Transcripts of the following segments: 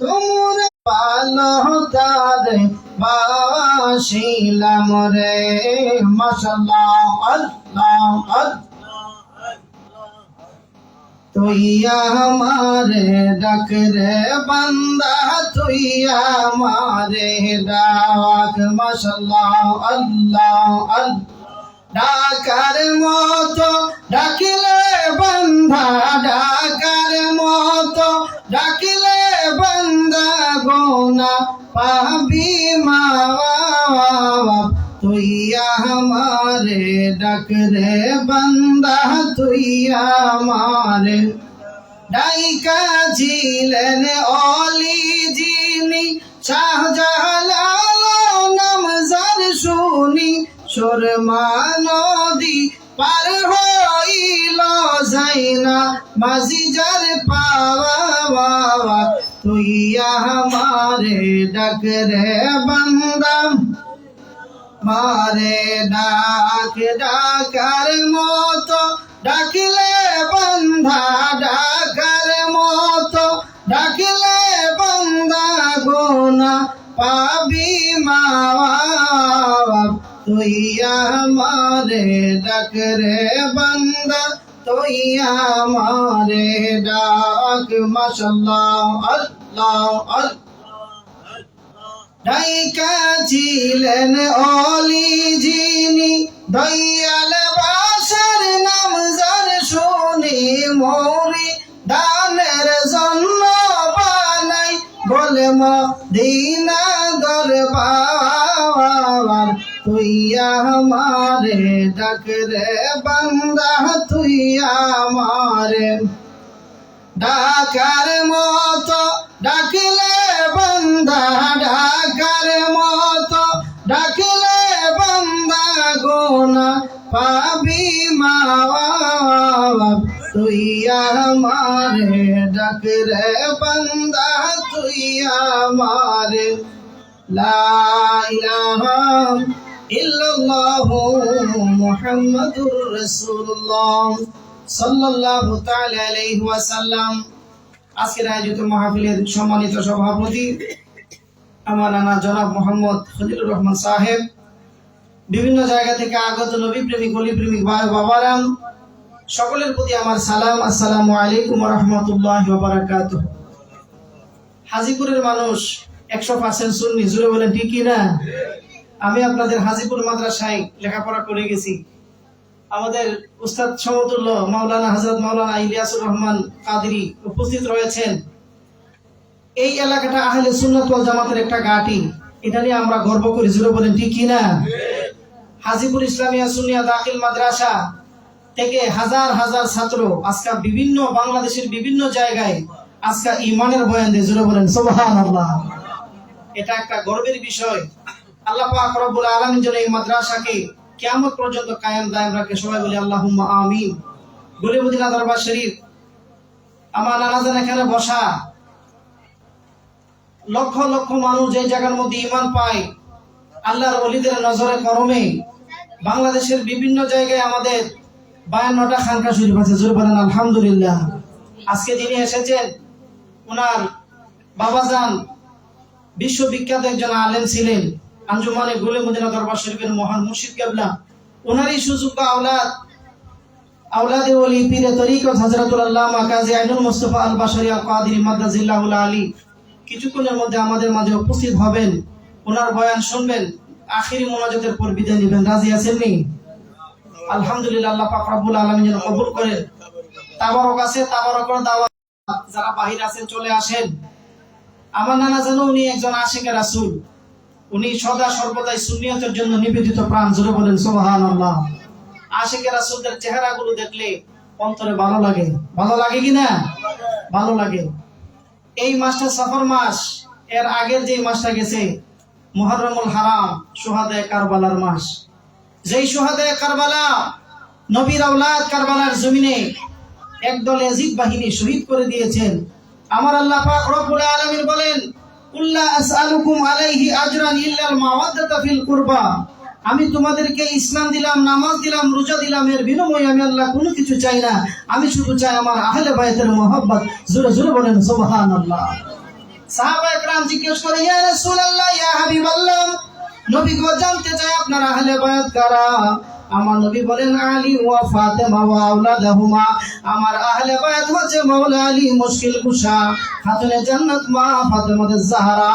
তোমরা ভালো তারে বাসিলাম রে। মাশাল্লাহ, আল্লাহ তুই আমারে ডাক রে, বান্দা তুই আমারে ডাক। মাশাল্লাহ, আল্লাহ ডাকার মতো ডাকিলে বন্ধা ডাকার মতো বন্ধা গোনা পাবি মা, তুই আমারে ডাক রে বন্দা, তুই আমারে ডাইকা ছিলেন অলি যিনি, শাহজালাল নাম যার শুনি, সুরমা নদী পার হইল যাইনা মাঝি যার পাওয়া বাবা তুই আমারে ডাক রে বান্দা। মারে ডাক, ডাকার মতো ডাকিলে বন্ধা ডাকার মতো ডাকিলে বন্ধা গোনা পাবি মাওয়া। তুই আমারে ডাক রে বন্ধা তুই আমারে ডাক আল্লাহ ডাইকা ছিলেন অলি যিনি, দয়াল বাসার নাম যার শুনি মৌরি, দানের জন্য বানাই বলে মদিনা দরবার। তুই আমারে ডাক রে বান্দা, তুই আমারে ডাকার পাবি মাওয়া তুই আমারে ডাক রে বন্ধা তুই আমারে। লা ইলাহা ইল্লাল্লাহু মুহাম্মাদুর রাসূলুল্লাহ সাল্লাল্লাহু তাআলা আলাইহি ওয়াসাল্লাম। আজকের আয়োজিত মাহফিলের সম্মানিত সভাপতি, আমার নানা জনাব মোহাম্মদ ফজিলুর রহমান সাহেব বিভিন্ন জায়গা থেকে আগত নবী প্রেমিক, অলি প্রেমিক, ভাই বাবারাম, সকলের প্রতি আমার সালাম, আসসালামু আলাইকুম রহমতুল্লাহ বারাকাত হাজিপুরের মানুষ একশো পার্সেন্ট সুন্নি জুড়ে বলেন ঠিকই না? আমি আপনাদের হাজিপুর মাদ্রাসায় লেখাপড়া করে গেছি। আমাদের উস্তাদ সমতুল্য মাওলানা হজরত মাওলানা ইলিয়াসুর রহমান কাদিরি উপস্থিত রয়েছেন। এই এলাকাটা আহলে সুন্নত জামাতের একটা গাটি এটা নিয়ে আমরা গর্ব করি জুড়ে বলেন, ঠিক কি না হাজিপুর ইসলামিয়া সুনিয়া দাখিল মাদ্রাসা থেকে হাজার হাজার ছাত্র আজকে বিভিন্ন বাংলাদেশের বিভিন্ন জায়গায় আজকে ইমানের বয়ান দিয়ে জুড়ে বলেন, সুবহানাল্লাহ। এটা একটা গর্বের বিষয়। আল্লাহ পাক রব্বুল আলামিন যেন এই মাদ্রাসাকে কিয়ামত পর্যন্ত কায়েম দায়েম রাখে, সবাই বলি আল্লাহুম্মা আমিন। শরীফ, আমার নানাজান এখানে বসা লক্ষ লক্ষ মানুষ যে জায়গার মধ্যে ইমান পায়, আল্লাহর অলিদের নজরে করমে। বাংলাদেশের বিভিন্ন জায়গায় আমাদের বায়ান্নটা খানকা শরীফ আছে, জোর বলেন, আলহামদুলিল্লাহ। আজকে যিনি এসেছেন ওনার বাবাজান বিশ্ববিখ্যাত একজন আলেম ছিলেন, আঞ্জুমানে গুলে মদিনা দরবার শরীফের মহান মুর্শিদ কেবলা। ওনারই সুযোগ আওলাদ, আওলাদে ওলি, পীরে তরিকত হযরতুল আল্লামা কাজী আইনুল মুস্তাফা আল আল কাদিরি আলী। কিছুক্ষণের মধ্যে আমাদের মাঝে উপস্থিত হবেন। ওনার বয়ান শুনবেন। আখিরি মোনাজাতের পর বিদায় নেবেন। রাজি আছেন নি? আলহামদুলিল্লাহ, আল্লাহ পাক রব্বুল আলামিন যেন কবুল করেন। তাবারক আছে তাবারকের দাওয়াত। যারা বাহির আছেন, চলে আসেন। আমার নানা জানো উনি একজন আশিক রাসূল। উনি সদা সর্বদাই সুন্নিয়তের জন্য নিবেদিত প্রাণ। জুড়ে বলেন সোহান আল্লাহ আশিক রাসূলদের চেহারাগুলো দেখলে অন্তরে ভালো লাগে। ভালো লাগে কি না? ভালো লাগে। এই মাসটা সফর মাস, এর আগের যে মাসটা গেছে, মুহররমুল হারাম, সোহাদে কারবালার মাস। যেই সুহাদায়ে কারবালা, নবীর আওলাদ কারবালার জমিনে একদল এজিদ বাহিনী শহীদ করে দিয়েছেন। আমার আল্লাহ পাক রব্বুল আলামিন বলেন, কুল্লা আসআলুকুম আলাইহি আজরান ইল্লাল মাওয়াদ্দাতা ফিল কুরবা। আমি তোমাদেরকে ইসলাম দিলাম, নামাজ দিলাম, রোজা দিলাম, এর বিনিময়ে আমি আল্লাহ কোনো কিছু চাই না। আমি শুধু চাই আমার আহলে বায়তের মোহাম্মত জোরে জোরে বলেন সোহান একরাম জিজ্ঞেস করে নবী গো, জানতে চাই আপনার আহলে বায়াত কারা? আমার নবী বলেন, আলী ওয়া ফাতেমা ওয়া আমার আহলে বায়াত হচ্ছে মাওলা আলী মুশকিল কুশা, খাতুনে জান্নাত মা ফাতেমা জাহরা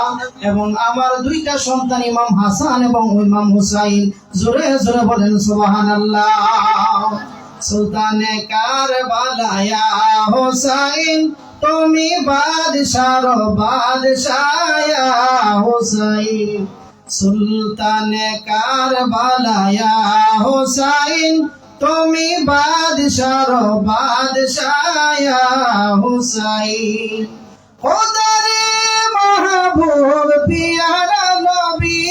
এবং আমার দুইটা সন্তান, ইমাম হাসান এবং ইমাম হুসাইন। জোরে জোরে বলেন, সুবহানাল্লাহ। সুলতানে কারবালায়া হোসাইন, তুমি বাদশার বাদশায়া হোসাইন। সুলতানে কারবালায়া হোসাইন, তুমি বাদশার বাদশায়া হোসাইন। খোদারে মাহবুব, পিয়ারা নবী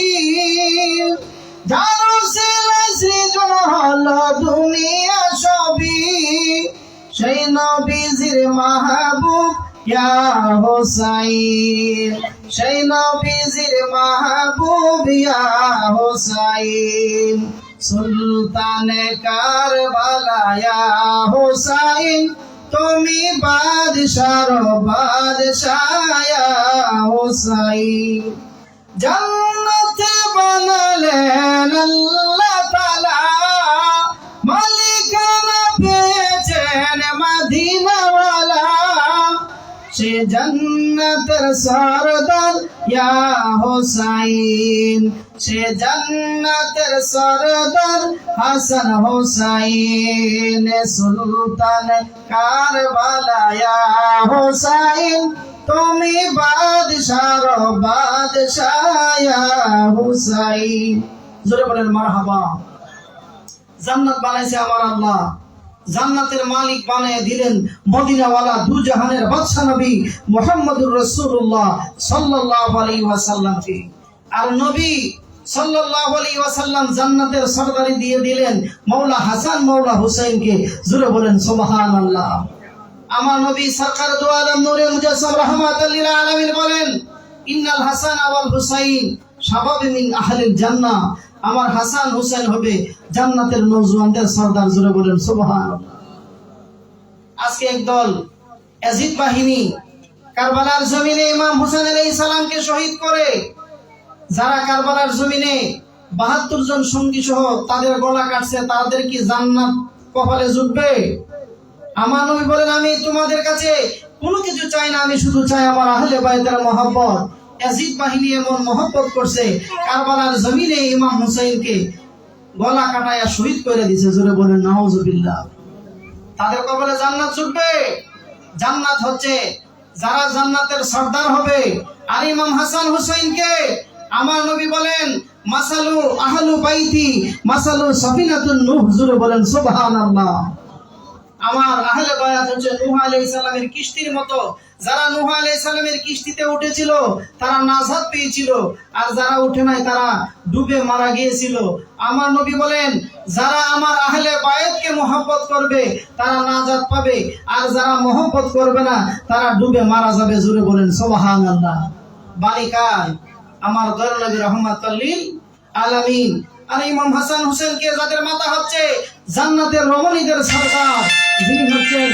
সিলাই সৃজন হলো দুনিয়া সবই। সেই নবীজির মাহবুব ইয়া হোসাইন, সেই নবীজির মাহবুব ইয়া হোসাইন, সুলতানে কারবালা ইয়া হোসাইন, তুমি বাদশার বাদশায়া হোসাইন। জান্নাতে জান্নাতের সরদার ইয়া হোসাইন। সে জান্নাতের সরদার হাসান হোসাইন সুলতান কারবালা ইয়া হোসাইন। তুমি বাদশার বাদশায়া হুসাইন। জোরে বলেন মারহাবা। জান্নাত বানাইছে আমার আল্লাহ। জান্নাতের মালিক বানিয়ে দিলেন মদিনাওয়ালা দু জাহানের বাদশা নবী মুহাম্মদুর রাসূলুল্লাহ সাল্লাল্লাহু আলাইহি ওয়াসাল্লামকে। আর নবী সাল্লাল্লাহু আলাইহি ওয়াসাল্লাম জান্নাতের সরদারি দিয়ে দিলেন মাওলা হাসান মাওলা হুসাইনকে। জোরে বলেন, সুবহানাল্লাহ। আমার নবী সরকার দু নূরে মুজাসসাম রাহমাতাল লিল বলেন, ইন্নাল হাসান ওয়াল হুসাইন শাবাবি মিন আহলিল আমার হাসান হুসাইন হবে জান্নাতের নওজওয়ানদের সরদার জুড়ে বলেন, সুবহানাল্লাহ। আজকে একদল এজিদ বাহিনী কারবালার জমিনে ইমাম হুসেন আলাইহিস সালামকে শহীদ করে। যারা কারবালার জমিনে বাহাত্তর জন সঙ্গী সহ তাদের গলা কাটছে, তাদের কি জান্নাত কপালে জুটবে? আমার নবী বলেন, আমি তোমাদের কাছে কোনো কিছু চাই না, আমি শুধু চাই আমার আহলে বাইতের মহব্বত। এজিদ বাহিনী এমন মহব্বত করছে, কারবালার জমিনে ইমাম হুসাইনকে গলা কাটায়া শহীদ করে দিছে, জোরে বলেন, নাউজুবিল্লাহ। তাদের কপালে জান্নাত ছুটবে। জান্নাত হচ্ছে যারা জান্নাতের সর্দার হবে। আর ইমাম হাসান হুসাইনকে আমার নবী বলেন, মাসালু আহলু বাইতি, মাসালু সাফিনাতুন নূহ, জোরে বলেন, সুবহানাল্লাহ। আমার আহলে বায়াত হচ্ছে নূহ আলাইহিস সালামের কিস্তির মতো। যারা নূহ আলাইহিস সালামের কিস্তিতে উঠেছিল, তারা নাজাত পেয়েছিল। আর যারা উঠে নাই, তারা ডুবে মারা গিয়েছিল। আমার নবী বলেন, যারা আমার আহলে বায়াতকে মহব্বত করবে, তারা নাজাত পাবে। আর যারা মহব্বত করবে না, তারা ডুবে মারা যাবে। জোরে বলেন, সুবহানাল্লাহ। বালিকায় আমার দয়াল নবী রহমাতুল্লিল আলামিন আর ইমাম হাসান হোসেনকে যাদের মাথা হচ্ছে জান্নাতের রমণীদের সরকার যিনি হচ্ছেন